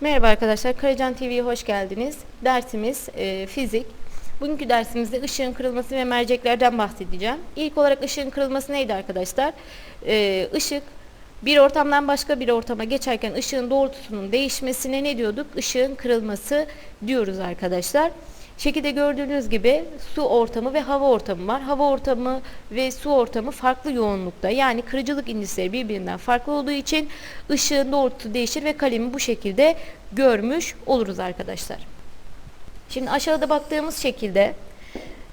Merhaba arkadaşlar, Karacan TV'ye hoş geldiniz. Dersimiz e, fizik. Bugünkü dersimizde ışığın kırılması ve merceklerden bahsedeceğim. İlk olarak ışığın kırılması neydi arkadaşlar? E, ışık bir ortamdan başka bir ortama geçerken ışığın doğrultusunun değişmesine ne diyorduk? Işığın kırılması diyoruz arkadaşlar. Şekilde gördüğünüz gibi su ortamı ve hava ortamı var. Hava ortamı ve su ortamı farklı yoğunlukta. Yani kırıcılık indisleri birbirinden farklı olduğu için ışığın doğrultusu değişir ve kalemi bu şekilde görmüş oluruz arkadaşlar. Şimdi aşağıda baktığımız şekilde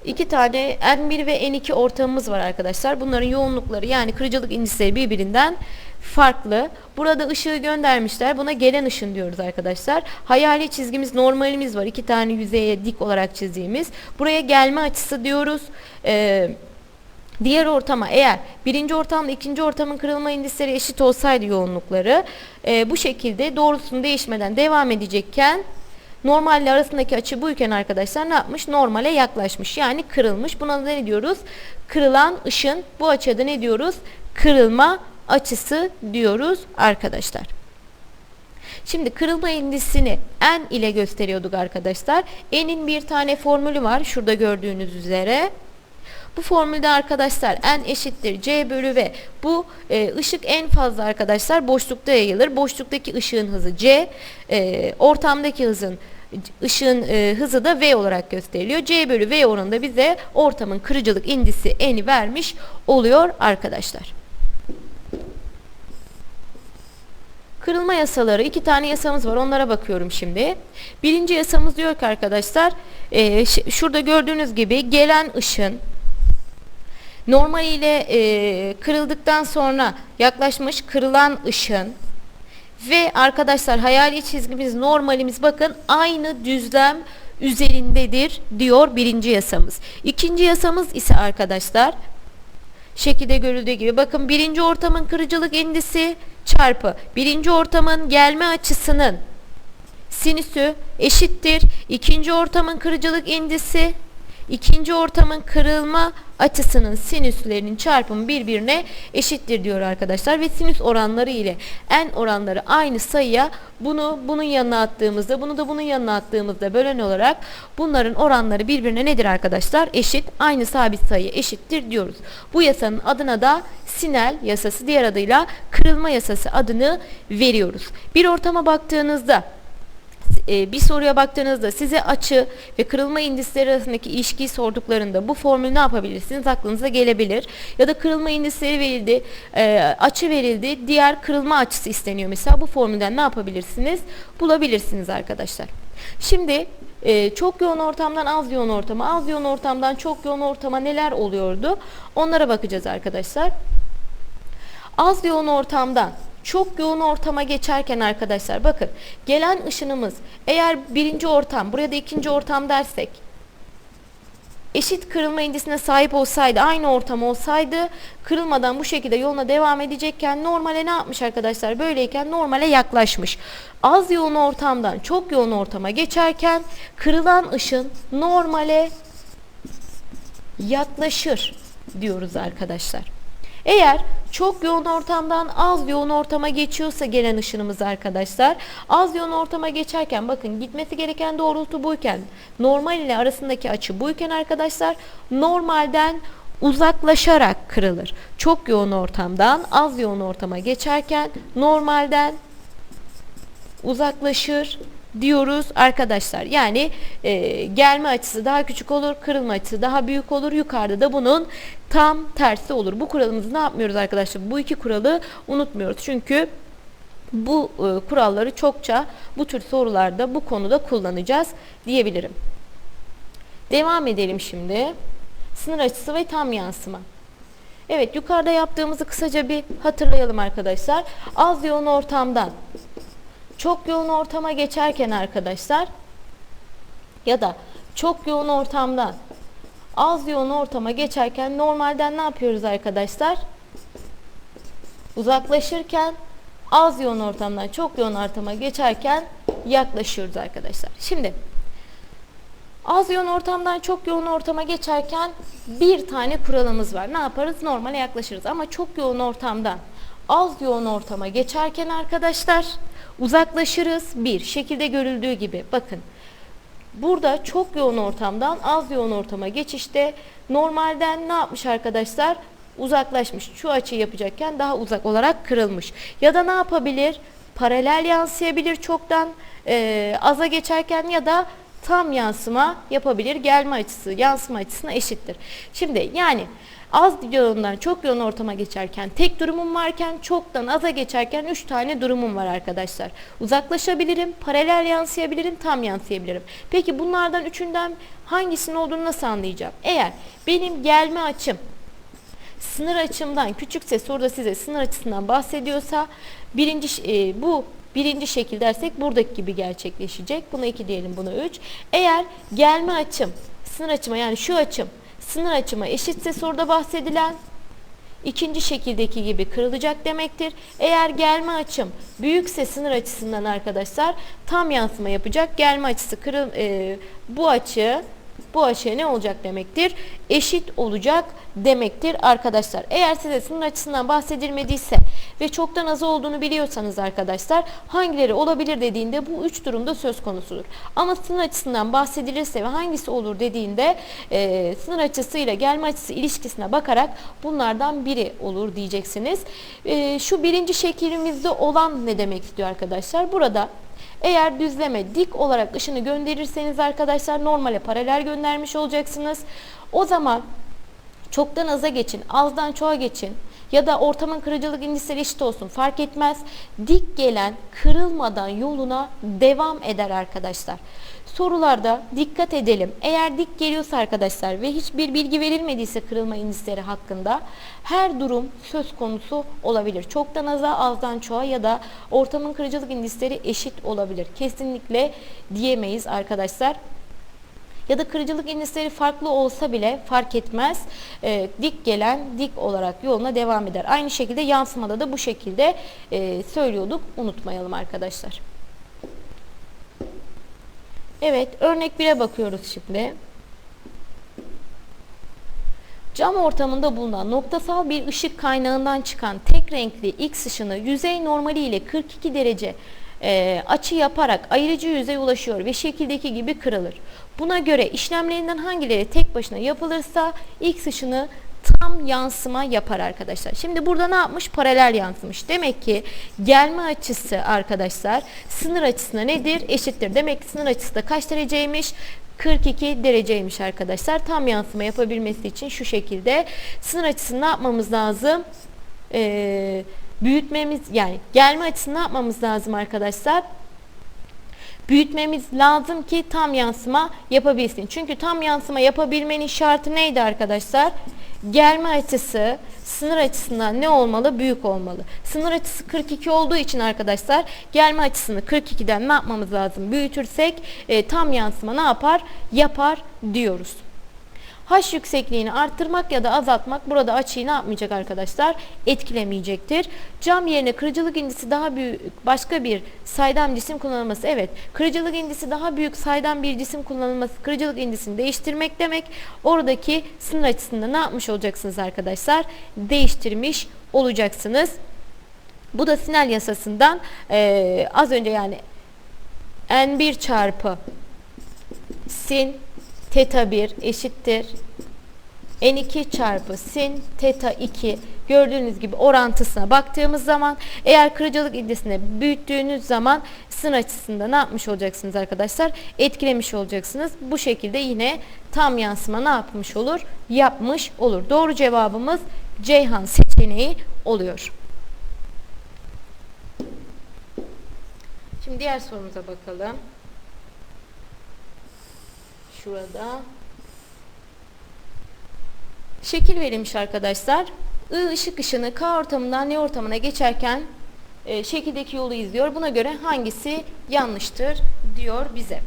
iki tane N1 ve N2 ortamımız var arkadaşlar. Bunların yoğunlukları yani kırıcılık indisleri birbirinden farklı. Burada ışığı göndermişler. Buna gelen ışın diyoruz arkadaşlar. Hayali çizgimiz normalimiz var. İki tane yüzeye dik olarak çizdiğimiz. Buraya gelme açısı diyoruz. Ee, Diğer ortama eğer birinci ortamla ikinci ortamın kırılma indisleri eşit olsaydı yoğunlukları e, bu şekilde doğrultusunu değişmeden devam edecekken normalle arasındaki açı buyken arkadaşlar ne yapmış? Normale yaklaşmış yani kırılmış. Buna da ne diyoruz? Kırılan ışın bu açıda ne diyoruz? Kırılma açısı diyoruz arkadaşlar. Şimdi kırılma indisini n ile gösteriyorduk arkadaşlar. n'in bir tane formülü var şurada gördüğünüz üzere. Bu formülde arkadaşlar n eşittir c bölü v. Bu e, ışık en fazla arkadaşlar boşlukta yayılır. Boşluktaki ışığın hızı c, e, ortamdaki hızın ışığın e, hızı da v olarak gösteriliyor. c bölü v oranında bize ortamın kırıcılık indisi n'i vermiş oluyor arkadaşlar. Kırılma yasaları iki tane yasamız var onlara bakıyorum şimdi. Birinci yasamız diyor ki arkadaşlar e, şurada gördüğünüz gibi gelen ışın normaliyle e, kırıldıktan sonra yaklaşmış kırılan ışın ve arkadaşlar hayali çizgimiz normalimiz bakın aynı düzlem üzerindedir diyor birinci yasamız. İkinci yasamız ise arkadaşlar şekilde görüldüğü gibi bakın birinci ortamın kırıcılık indisi çarpı birinci ortamın gelme açısının sinüsü eşittir. ikinci ortamın kırıcılık indisi ikinci ortamın kırılma açısının sinüslerinin çarpımı birbirine eşittir diyor arkadaşlar ve sinüs oranları ile n oranları aynı sayıya bunu bunun yanına attığımızda bunu da bunun yanına attığımızda bölen olarak bunların oranları birbirine nedir arkadaşlar? Eşit aynı sabit sayı eşittir diyoruz. Bu yasanın adına da Sinel yasası diğer adıyla kırılma yasası adını veriyoruz. Bir ortama baktığınızda e, bir soruya baktığınızda size açı ve kırılma indisleri arasındaki ilişkiyi sorduklarında bu formül ne yapabilirsiniz? Aklınıza gelebilir. Ya da kırılma indisleri verildi, e, açı verildi, diğer kırılma açısı isteniyor. Mesela bu formülden ne yapabilirsiniz? Bulabilirsiniz arkadaşlar. Şimdi e, çok yoğun ortamdan az yoğun ortama, az yoğun ortamdan çok yoğun ortama neler oluyordu? Onlara bakacağız arkadaşlar. Az yoğun ortamdan çok yoğun ortama geçerken arkadaşlar bakın gelen ışınımız eğer birinci ortam buraya da ikinci ortam dersek eşit kırılma indisine sahip olsaydı aynı ortam olsaydı kırılmadan bu şekilde yoluna devam edecekken normale ne yapmış arkadaşlar böyleyken normale yaklaşmış az yoğun ortamdan çok yoğun ortama geçerken kırılan ışın normale yaklaşır diyoruz arkadaşlar. Eğer çok yoğun ortamdan az yoğun ortama geçiyorsa gelen ışınımız arkadaşlar az yoğun ortama geçerken bakın gitmesi gereken doğrultu buyken normal ile arasındaki açı buyken arkadaşlar normalden uzaklaşarak kırılır. Çok yoğun ortamdan az yoğun ortama geçerken normalden uzaklaşır diyoruz arkadaşlar. Yani e, gelme açısı daha küçük olur, kırılma açısı daha büyük olur. Yukarıda da bunun tam tersi olur. Bu kuralımızı ne yapmıyoruz arkadaşlar? Bu iki kuralı unutmuyoruz. Çünkü bu e, kuralları çokça bu tür sorularda bu konuda kullanacağız diyebilirim. Devam edelim şimdi. Sınır açısı ve tam yansıma. Evet yukarıda yaptığımızı kısaca bir hatırlayalım arkadaşlar. Az yoğun ortamdan çok yoğun ortama geçerken arkadaşlar ya da çok yoğun ortamdan az yoğun ortama geçerken normalden ne yapıyoruz arkadaşlar? Uzaklaşırken az yoğun ortamdan çok yoğun ortama geçerken yaklaşıyoruz arkadaşlar. Şimdi az yoğun ortamdan çok yoğun ortama geçerken bir tane kuralımız var. Ne yaparız? Normale yaklaşırız ama çok yoğun ortamdan az yoğun ortama geçerken arkadaşlar Uzaklaşırız. Bir, şekilde görüldüğü gibi. Bakın. Burada çok yoğun ortamdan az yoğun ortama geçişte normalden ne yapmış arkadaşlar? Uzaklaşmış. Şu açıyı yapacakken daha uzak olarak kırılmış. Ya da ne yapabilir? Paralel yansıyabilir çoktan e, aza geçerken ya da tam yansıma yapabilir. Gelme açısı yansıma açısına eşittir. Şimdi yani az yoğundan çok yoğun ortama geçerken tek durumum varken çoktan aza geçerken 3 tane durumum var arkadaşlar. Uzaklaşabilirim, paralel yansıyabilirim, tam yansıyabilirim. Peki bunlardan üçünden hangisinin olduğunu nasıl anlayacağım? Eğer benim gelme açım sınır açımdan küçükse soruda size sınır açısından bahsediyorsa birinci e, bu birinci şekil dersek buradaki gibi gerçekleşecek. Buna 2 diyelim buna 3. Eğer gelme açım sınır açıma yani şu açım sınır açıma eşitse soruda bahsedilen ikinci şekildeki gibi kırılacak demektir. Eğer gelme açım büyükse sınır açısından arkadaşlar tam yansıma yapacak. Gelme açısı kırıl e, bu açı bu açıya ne olacak demektir? Eşit olacak demektir arkadaşlar. Eğer size sınır açısından bahsedilmediyse ve çoktan az olduğunu biliyorsanız arkadaşlar hangileri olabilir dediğinde bu üç durumda söz konusudur. Ama sınır açısından bahsedilirse ve hangisi olur dediğinde e, sınır açısıyla gelme açısı ilişkisine bakarak bunlardan biri olur diyeceksiniz. E, şu birinci şeklimizde olan ne demek istiyor arkadaşlar? Burada eğer düzleme dik olarak ışını gönderirseniz arkadaşlar normale paralel göndermiş olacaksınız. O zaman çoktan aza geçin, azdan çoğa geçin ya da ortamın kırıcılık indisleri eşit olsun fark etmez. Dik gelen kırılmadan yoluna devam eder arkadaşlar. Sorularda dikkat edelim. Eğer dik geliyorsa arkadaşlar ve hiçbir bilgi verilmediyse kırılma indisleri hakkında her durum söz konusu olabilir. Çoktan aza, azdan çoğa ya da ortamın kırıcılık indisleri eşit olabilir. Kesinlikle diyemeyiz arkadaşlar ya da kırıcılık indisleri farklı olsa bile fark etmez. E, dik gelen dik olarak yoluna devam eder. Aynı şekilde yansımada da bu şekilde e, söylüyorduk. Unutmayalım arkadaşlar. Evet örnek 1'e bakıyoruz şimdi. Cam ortamında bulunan noktasal bir ışık kaynağından çıkan tek renkli X ışını yüzey normali ile 42 derece e, açı yaparak ayırıcı yüzeye ulaşıyor ve şekildeki gibi kırılır. Buna göre işlemlerinden hangileri tek başına yapılırsa X ışını tam yansıma yapar arkadaşlar. Şimdi burada ne yapmış? Paralel yansımış. Demek ki gelme açısı arkadaşlar sınır açısına nedir? Eşittir. Demek ki sınır açısı da kaç dereceymiş? 42 dereceymiş arkadaşlar. Tam yansıma yapabilmesi için şu şekilde sınır açısını ne yapmamız lazım? Ee, büyütmemiz yani gelme açısını ne yapmamız lazım arkadaşlar? Büyütmemiz lazım ki tam yansıma yapabilsin. Çünkü tam yansıma yapabilmenin şartı neydi arkadaşlar? Gelme açısı sınır açısından ne olmalı? Büyük olmalı. Sınır açısı 42 olduğu için arkadaşlar gelme açısını 42'den ne yapmamız lazım? Büyütürsek e, tam yansıma ne yapar? Yapar diyoruz. H yüksekliğini arttırmak ya da azaltmak burada açıyı ne yapmayacak arkadaşlar? Etkilemeyecektir. Cam yerine kırıcılık indisi daha büyük başka bir saydam cisim kullanılması. Evet kırıcılık indisi daha büyük saydam bir cisim kullanılması kırıcılık indisini değiştirmek demek. Oradaki sınır açısında ne yapmış olacaksınız arkadaşlar? Değiştirmiş olacaksınız. Bu da Snell yasasından e, az önce yani N1 çarpı sin Teta 1 eşittir. N2 çarpı sin teta 2 gördüğünüz gibi orantısına baktığımız zaman eğer kırıcılık indisini büyüttüğünüz zaman sın açısında ne yapmış olacaksınız arkadaşlar? Etkilemiş olacaksınız. Bu şekilde yine tam yansıma ne yapmış olur? Yapmış olur. Doğru cevabımız Ceyhan seçeneği oluyor. Şimdi diğer sorumuza bakalım şurada. Şekil verilmiş arkadaşlar. I ışık ışını K ortamından N ortamına geçerken e, şekildeki yolu izliyor. Buna göre hangisi yanlıştır diyor bize.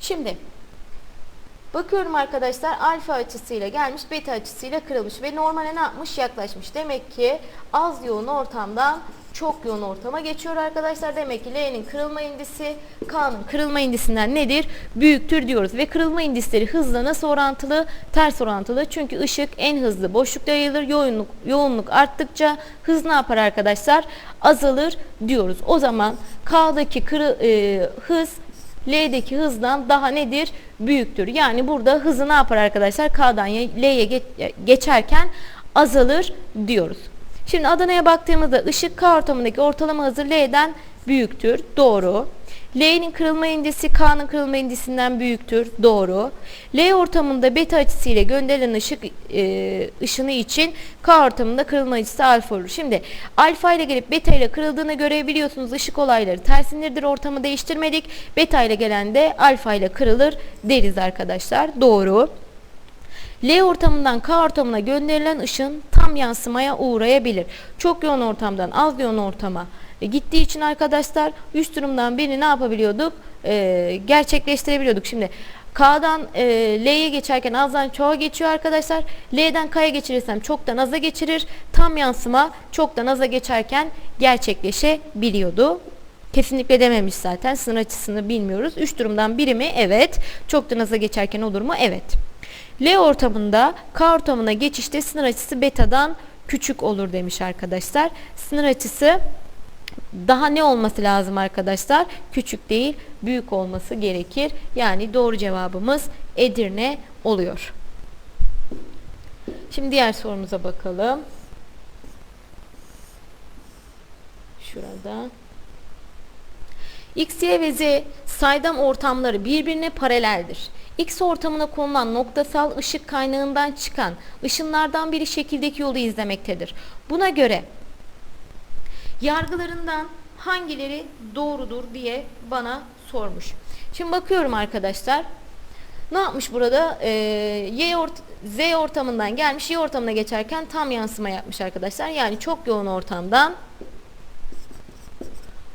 Şimdi bakıyorum arkadaşlar alfa açısıyla gelmiş beta açısıyla kırılmış ve normale ne yapmış yaklaşmış. Demek ki az yoğun ortamdan çok yoğun ortama geçiyor arkadaşlar. Demek ki L'nin kırılma indisi K'nın kırılma indisinden nedir? Büyüktür diyoruz. Ve kırılma indisleri hızla nasıl orantılı? Ters orantılı. Çünkü ışık en hızlı boşlukta yayılır. Yoğunluk, yoğunluk arttıkça hız ne yapar arkadaşlar? Azalır diyoruz. O zaman K'daki kırı, e, hız L'deki hızdan daha nedir? Büyüktür. Yani burada hızı ne yapar arkadaşlar? K'dan L'ye geç, geçerken azalır diyoruz. Şimdi Adana'ya baktığımızda ışık K ortamındaki ortalama hızı L'den büyüktür. Doğru. L'nin kırılma indisi K'nın kırılma indisinden büyüktür. Doğru. L ortamında beta açısıyla gönderilen ışık e, ışını için K ortamında kırılma açısı alfa olur. Şimdi alfa ile gelip beta ile kırıldığını görebiliyorsunuz. Işık olayları tersindedir. Ortamı değiştirmedik. Beta ile gelen de alfa ile kırılır deriz arkadaşlar. Doğru. L ortamından K ortamına gönderilen ışın tam yansımaya uğrayabilir. Çok yoğun ortamdan az yoğun ortama e, gittiği için arkadaşlar üç durumdan birini ne yapabiliyorduk? E, gerçekleştirebiliyorduk. Şimdi K'dan e, L'ye geçerken azdan çoğa geçiyor arkadaşlar. L'den K'ya geçirirsem çoktan aza geçirir. Tam yansıma çoktan aza geçerken gerçekleşebiliyordu. Kesinlikle dememiş zaten. Sınır açısını bilmiyoruz. Üç durumdan biri mi? Evet. Çoktan aza geçerken olur mu? Evet. L ortamında K ortamına geçişte sınır açısı betadan küçük olur demiş arkadaşlar. Sınır açısı daha ne olması lazım arkadaşlar? Küçük değil, büyük olması gerekir. Yani doğru cevabımız Edirne oluyor. Şimdi diğer sorumuza bakalım. Şurada. X, Y ve Z saydam ortamları birbirine paraleldir. X ortamına konulan noktasal ışık kaynağından çıkan ışınlardan biri şekildeki yolu izlemektedir. Buna göre yargılarından hangileri doğrudur diye bana sormuş. Şimdi bakıyorum arkadaşlar. Ne yapmış burada? Ee, y ort Z ortamından gelmiş. Y ortamına geçerken tam yansıma yapmış arkadaşlar. Yani çok yoğun ortamdan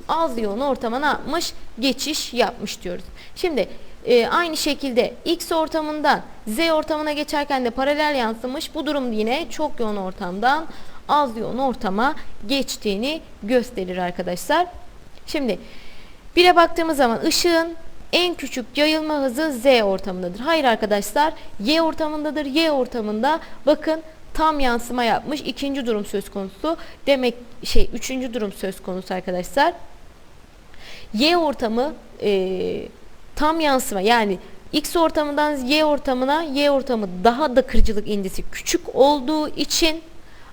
az yoğun ortama ne yapmış? Geçiş yapmış diyoruz. Şimdi e, aynı şekilde X ortamından Z ortamına geçerken de paralel yansımış. Bu durum yine çok yoğun ortamdan az yoğun ortama geçtiğini gösterir arkadaşlar. Şimdi bire baktığımız zaman ışığın en küçük yayılma hızı Z ortamındadır. Hayır arkadaşlar Y ortamındadır. Y ortamında bakın tam yansıma yapmış. İkinci durum söz konusu. Demek şey üçüncü durum söz konusu arkadaşlar. Y ortamı e, tam yansıma yani X ortamından Y ortamına Y ortamı daha da kırıcılık indisi küçük olduğu için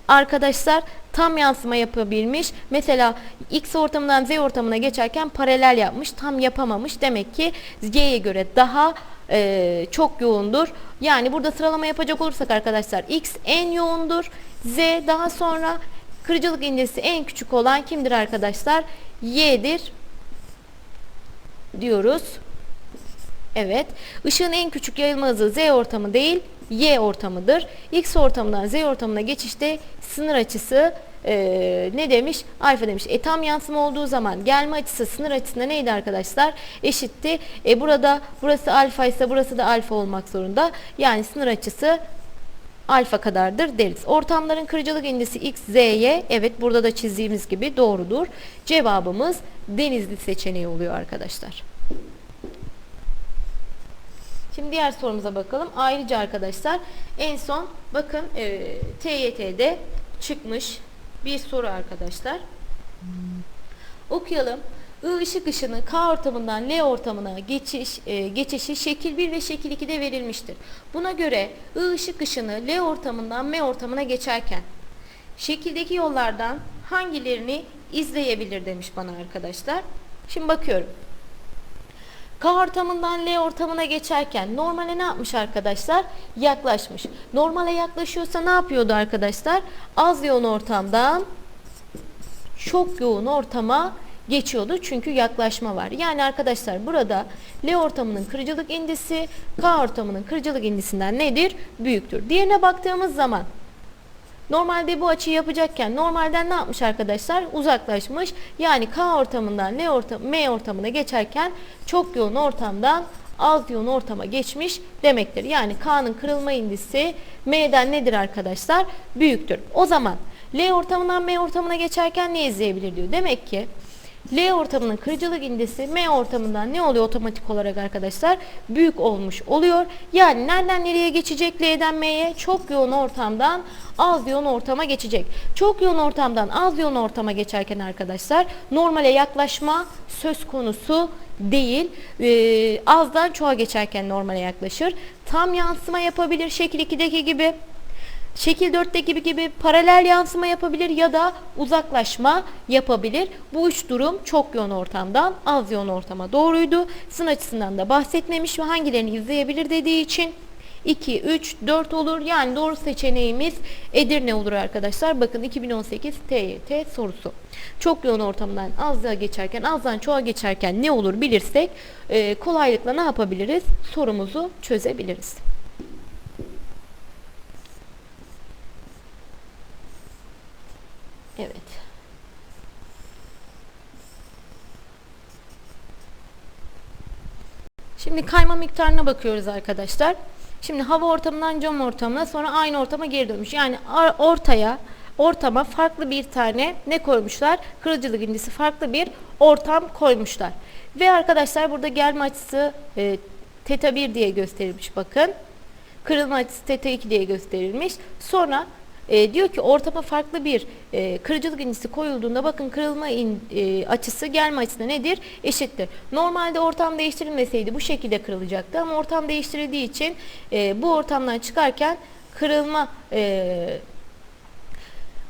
arkadaşlar tam yansıma yapabilmiş. Mesela X ortamından Z ortamına geçerken paralel yapmış. Tam yapamamış. Demek ki Y'ye göre daha e, çok yoğundur. Yani burada sıralama yapacak olursak arkadaşlar X en yoğundur. Z daha sonra kırıcılık indisi en küçük olan kimdir arkadaşlar? Y'dir diyoruz. Evet. Işığın en küçük yayılma hızı Z ortamı değil, Y ortamıdır. X ortamından Z ortamına geçişte sınır açısı e, ne demiş? Alfa demiş. E tam yansıma olduğu zaman gelme açısı sınır açısında neydi arkadaşlar? Eşitti. E burada burası alfa ise burası da alfa olmak zorunda. Yani sınır açısı alfa kadardır deriz. Ortamların kırıcılık indisi x, z, y. Evet burada da çizdiğimiz gibi doğrudur. Cevabımız denizli seçeneği oluyor arkadaşlar. Şimdi diğer sorumuza bakalım. Ayrıca arkadaşlar en son bakın e, TYT'de çıkmış bir soru arkadaşlar. Okuyalım. I ışık ışını K ortamından L ortamına geçiş e, geçişi şekil 1 ve şekil 2'de verilmiştir. Buna göre I ışık ışını L ortamından M ortamına geçerken şekildeki yollardan hangilerini izleyebilir demiş bana arkadaşlar. Şimdi bakıyorum. K ortamından L ortamına geçerken normale ne yapmış arkadaşlar? Yaklaşmış. Normale yaklaşıyorsa ne yapıyordu arkadaşlar? Az yoğun ortamdan çok yoğun ortama geçiyordu çünkü yaklaşma var. Yani arkadaşlar burada L ortamının kırıcılık indisi K ortamının kırıcılık indisinden nedir? Büyüktür. Diğerine baktığımız zaman Normalde bu açıyı yapacakken normalden ne yapmış arkadaşlar? Uzaklaşmış. Yani K ortamından L ortam, M ortamına geçerken çok yoğun ortamdan az yoğun ortama geçmiş demektir. Yani K'nın kırılma indisi M'den nedir arkadaşlar? Büyüktür. O zaman L ortamından M ortamına geçerken ne izleyebilir diyor. Demek ki L ortamının kırıcılık indisi M ortamından ne oluyor otomatik olarak arkadaşlar? Büyük olmuş oluyor. Yani nereden nereye geçecek L'den M'ye? Çok yoğun ortamdan az yoğun ortama geçecek. Çok yoğun ortamdan az yoğun ortama geçerken arkadaşlar normale yaklaşma söz konusu değil. Ee, azdan çoğa geçerken normale yaklaşır. Tam yansıma yapabilir şekil 2'deki gibi. Şekil 4'teki gibi, gibi paralel yansıma yapabilir ya da uzaklaşma yapabilir. Bu üç durum çok yoğun ortamdan az yoğun ortama doğruydu. Sın açısından da bahsetmemiş ve hangilerini izleyebilir dediği için 2, 3, 4 olur. Yani doğru seçeneğimiz Edirne olur arkadaşlar. Bakın 2018 TYT sorusu. Çok yoğun ortamdan azlığa geçerken, azdan çoğa geçerken ne olur bilirsek e, kolaylıkla ne yapabiliriz? Sorumuzu çözebiliriz. Evet. Şimdi kayma miktarına bakıyoruz arkadaşlar. Şimdi hava ortamından cam ortamına sonra aynı ortama geri dönmüş. Yani ortaya ortama farklı bir tane ne koymuşlar? Kırıcılık indisi farklı bir ortam koymuşlar. Ve arkadaşlar burada gelme açısı e, teta 1 diye gösterilmiş bakın. Kırılma açısı teta 2 diye gösterilmiş. Sonra e, diyor ki ortama farklı bir e, kırıcılık indisi koyulduğunda bakın kırılma in, e, açısı gelme açısına nedir? Eşittir. Normalde ortam değiştirilmeseydi bu şekilde kırılacaktı ama ortam değiştirildiği için e, bu ortamdan çıkarken kırılma e,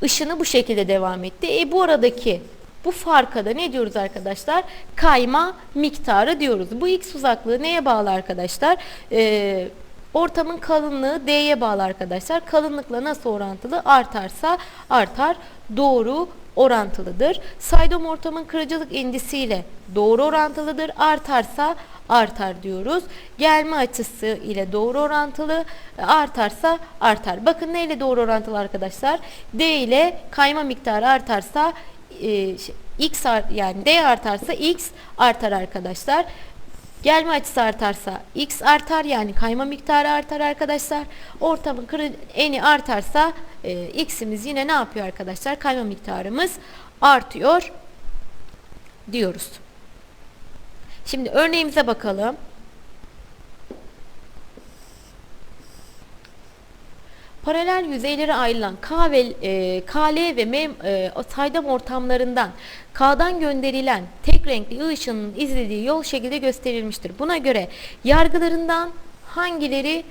ışını bu şekilde devam etti. E bu aradaki bu farka da ne diyoruz arkadaşlar? Kayma miktarı diyoruz. Bu x uzaklığı neye bağlı arkadaşlar? Ee, ortamın kalınlığı D'ye bağlı arkadaşlar. Kalınlıkla nasıl orantılı? Artarsa artar. Doğru orantılıdır. Saydam ortamın kırıcılık indisiyle doğru orantılıdır. Artarsa artar diyoruz. Gelme açısı ile doğru orantılı artarsa artar. Bakın neyle doğru orantılı arkadaşlar? D ile kayma miktarı artarsa e, şey, x art, yani d artarsa x artar arkadaşlar. Gelme açısı artarsa x artar yani kayma miktarı artar arkadaşlar. Ortamın eni artarsa e, x'imiz yine ne yapıyor arkadaşlar? Kayma miktarımız artıyor diyoruz. Şimdi örneğimize bakalım. Paralel yüzeylere ayrılan K ve e, KL ve M e, saydam ortamlarından K'dan gönderilen tek renkli I ışınının izlediği yol şekilde gösterilmiştir. Buna göre yargılarından hangileri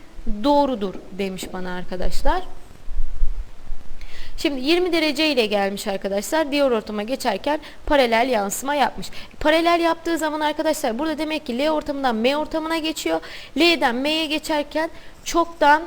doğrudur demiş bana arkadaşlar. Şimdi 20 derece ile gelmiş arkadaşlar. Diğer ortama geçerken paralel yansıma yapmış. Paralel yaptığı zaman arkadaşlar burada demek ki L ortamından M ortamına geçiyor. L'den M'ye geçerken çoktan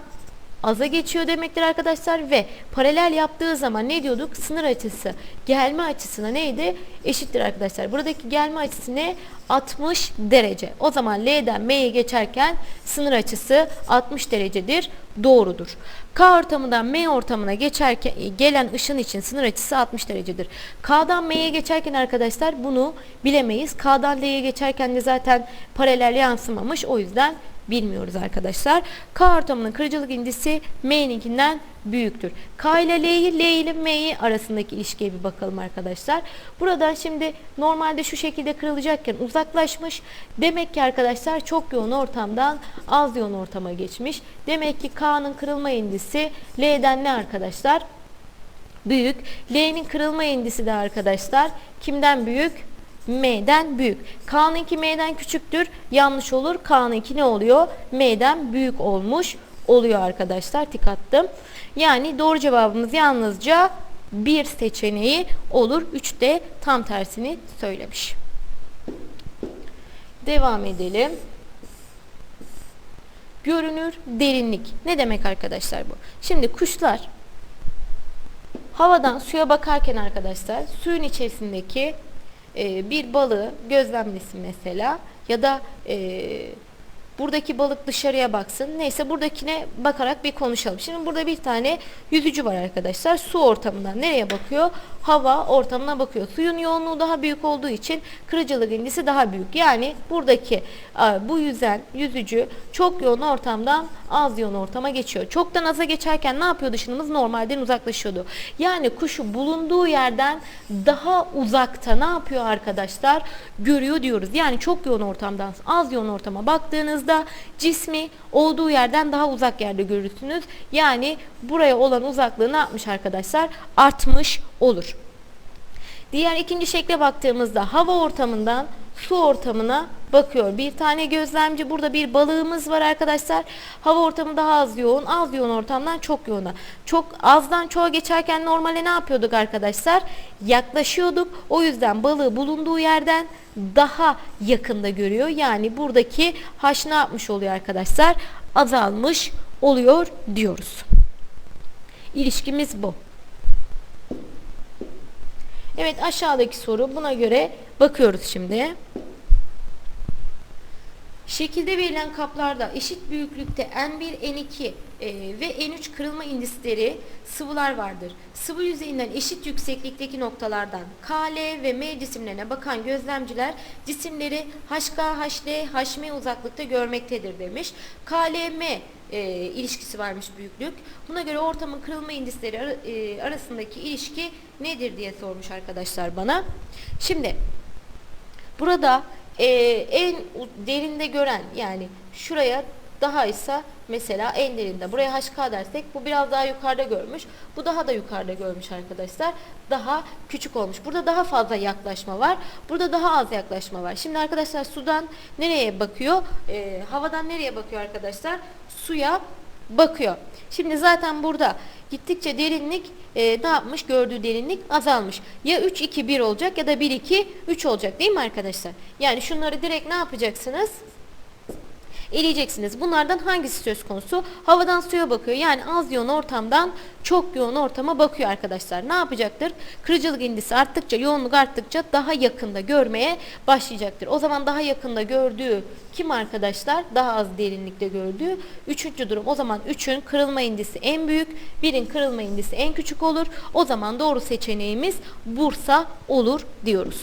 aza geçiyor demektir arkadaşlar ve paralel yaptığı zaman ne diyorduk? Sınır açısı gelme açısına neydi? Eşittir arkadaşlar. Buradaki gelme açısı ne? 60 derece. O zaman L'den M'ye geçerken sınır açısı 60 derecedir. Doğrudur. K ortamından M ortamına geçerken gelen ışın için sınır açısı 60 derecedir. K'dan M'ye geçerken arkadaşlar bunu bilemeyiz. K'dan L'ye geçerken de zaten paralel yansımamış. O yüzden bilmiyoruz arkadaşlar. K ortamının kırıcılık indisi M'ninkinden büyüktür. K ile L'yi, L ile M'yi arasındaki ilişkiye bir bakalım arkadaşlar. Buradan şimdi normalde şu şekilde kırılacakken uzaklaşmış. Demek ki arkadaşlar çok yoğun ortamdan az yoğun ortama geçmiş. Demek ki K'nın kırılma indisi L'den ne arkadaşlar? Büyük. L'nin kırılma indisi de arkadaşlar kimden büyük? M'den büyük. K'nınki M'den küçüktür. Yanlış olur. K'nınki ne oluyor? M'den büyük olmuş oluyor arkadaşlar. Tik attım. Yani doğru cevabımız yalnızca bir seçeneği olur. 3 de tam tersini söylemiş. Devam edelim. Görünür derinlik. Ne demek arkadaşlar bu? Şimdi kuşlar havadan suya bakarken arkadaşlar suyun içerisindeki e, bir balığı gözlemlesin mesela ya da e, buradaki balık dışarıya baksın. Neyse buradakine bakarak bir konuşalım. Şimdi burada bir tane yüzücü var arkadaşlar. Su ortamından nereye bakıyor? Hava ortamına bakıyor. Suyun yoğunluğu daha büyük olduğu için kırıcılık indisi daha büyük. Yani buradaki bu yüzen yüzücü çok yoğun ortamdan az yoğun ortama geçiyor. Çoktan aza geçerken ne yapıyor dışınımız normalden uzaklaşıyordu. Yani kuşu bulunduğu yerden daha uzakta ne yapıyor arkadaşlar? Görüyor diyoruz. Yani çok yoğun ortamdan az yoğun ortama baktığınızda cismi olduğu yerden daha uzak yerde görürsünüz. Yani buraya olan uzaklığı ne yapmış arkadaşlar? Artmış olur. Diğer ikinci şekle baktığımızda hava ortamından su ortamına bakıyor. Bir tane gözlemci burada bir balığımız var arkadaşlar. Hava ortamı daha az yoğun, az yoğun ortamdan çok yoğuna. Çok azdan çoğa geçerken normale ne yapıyorduk arkadaşlar? Yaklaşıyorduk. O yüzden balığı bulunduğu yerden daha yakında görüyor. Yani buradaki haş ne yapmış oluyor arkadaşlar? Azalmış oluyor diyoruz. İlişkimiz bu. Evet aşağıdaki soru buna göre bakıyoruz şimdi. Şekilde verilen kaplarda eşit büyüklükte N1, N2 e, ve N3 kırılma indisleri sıvılar vardır. Sıvı yüzeyinden eşit yükseklikteki noktalardan KL ve M cisimlerine bakan gözlemciler cisimleri HK, HL, HM uzaklıkta görmektedir demiş. KLM e, ilişkisi varmış büyüklük. Buna göre ortamın kırılma indisleri ara- e, arasındaki ilişki nedir diye sormuş arkadaşlar bana. Şimdi Burada e, en derinde gören yani şuraya daha ise mesela en derinde buraya HK dersek bu biraz daha yukarıda görmüş. Bu daha da yukarıda görmüş arkadaşlar. Daha küçük olmuş. Burada daha fazla yaklaşma var. Burada daha az yaklaşma var. Şimdi arkadaşlar sudan nereye bakıyor? E, havadan nereye bakıyor arkadaşlar? Suya bakıyor. Şimdi zaten burada gittikçe derinlik e, ne yapmış? Gördüğü derinlik azalmış. Ya 3 2 1 olacak ya da 1 2 3 olacak değil mi arkadaşlar? Yani şunları direkt ne yapacaksınız? Eleyeceksiniz. Bunlardan hangisi söz konusu? Havadan suya bakıyor. Yani az yoğun ortamdan çok yoğun ortama bakıyor arkadaşlar. Ne yapacaktır? Kırıcılık indisi arttıkça, yoğunluk arttıkça daha yakında görmeye başlayacaktır. O zaman daha yakında gördüğü kim arkadaşlar? Daha az derinlikte gördüğü. Üçüncü durum. O zaman 3'ün kırılma indisi en büyük, 1'in kırılma indisi en küçük olur. O zaman doğru seçeneğimiz Bursa olur diyoruz.